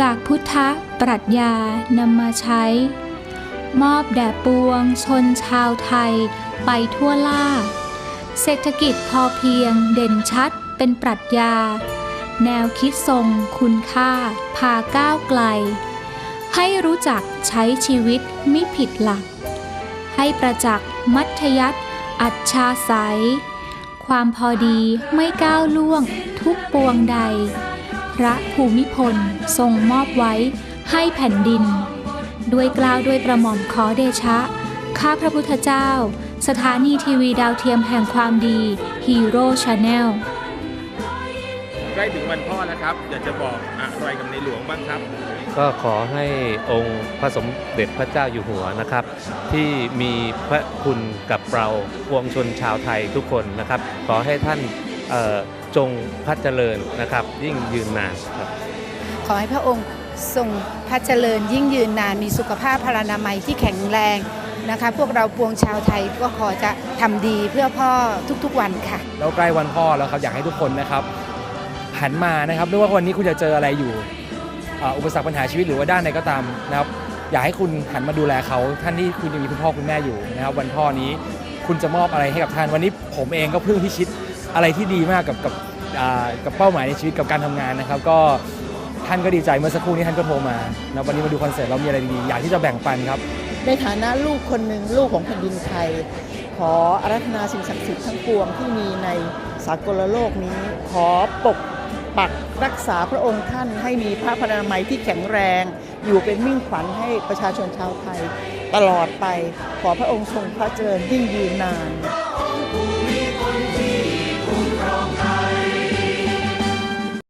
จากพุทธปรัชญานำมาใช้ มอบแด่ปวงชนชาวไทยไปทั่วล่า เศรษฐกิจพอเพียงเด่นชัดเป็นปรัชญา แนวคิดทรงคุณค่า พาก้าวไกล ให้รู้จักใช้ชีวิตไมิผิดหลัก ให้ประจักษ์มัธยัติอัจฉาสายความพอดีไม่ก้าวล่วงทุกปวงใด พระภูมิพล ทรงมอบไว้ให้แผ่นดิน ด้วยกล่าวด้วยประหม่อมขอเดชะ ข้าพระพุทธเจ้า สถานีทีวีดาวเทียมแห่งความดีฮีโร่ชาแนลใกล้ถึงวันพ่อแล้วครับ อยากจะบอกอะไรกับในหลวงบ้างครับ ก็ขอให้องค์พระสมเด็จพระเจ้าอยู่หัวนะครับ ที่มีพระคุณกับเราปวงชนชาวไทยทุกคนนะครับ ขอให้ท่านเอ่อ จงพระเจริญนะครับ ยิ่งยืนนานครับขอให้พระองค์ทรงพระเจริญยิ่งยืนนานมีสุขภาพพลานามัยที่แข็งแรงนะคะ พวกเราปวงชาวไทยก็ขอจะทำดีเพื่อพ่อทุกๆวันค่ะ แล้วใกล้วันพ่อแล้วครับอยากให้ทุกคนนะครับหันมานะครับไม่ว่าวันนี้คุณจะเจออะไรอยู่อ่าอุปสรรคปัญหาชีวิตหรือว่าด้านใดก็ตามนะครับอยากให้คุณหันมาดูแลเขาท่านที่คุณยังมีคุณพ่อคุณแม่อยู่นะครับ วันพ่อนี้คุณจะมอบอะไรให้กับท่านวันนี้ผมเองก็เพิ่งพิชิต อะไรที่ดีมากกับกับกับเป้าหมายในชีวิตกับการทำงานนะครับ ก็ท่านก็ดีใจเมื่อสักครู่นี้ท่านก็โทรมานะวันนี้มาดูคอนเสิร์ตเรามีอะไรดีๆอยากที่จะแบ่งปันครับ ในฐานะลูกคนหนึ่งลูกของแผ่นดินไทย ขออารัธนาสิ่งศักดิ์สิทธิ์ทั้งปวงที่มีในสากลโลกนี้ ขอปกปักรักษาพระองค์ท่านให้มีพระพนามัยที่แข็งแรง อยู่เป็นมิ่งขวัญให้ประชาชนชาวไทย ตลอดไปขอพระองค์ทรงพระเจริญยิ่งยืนนาน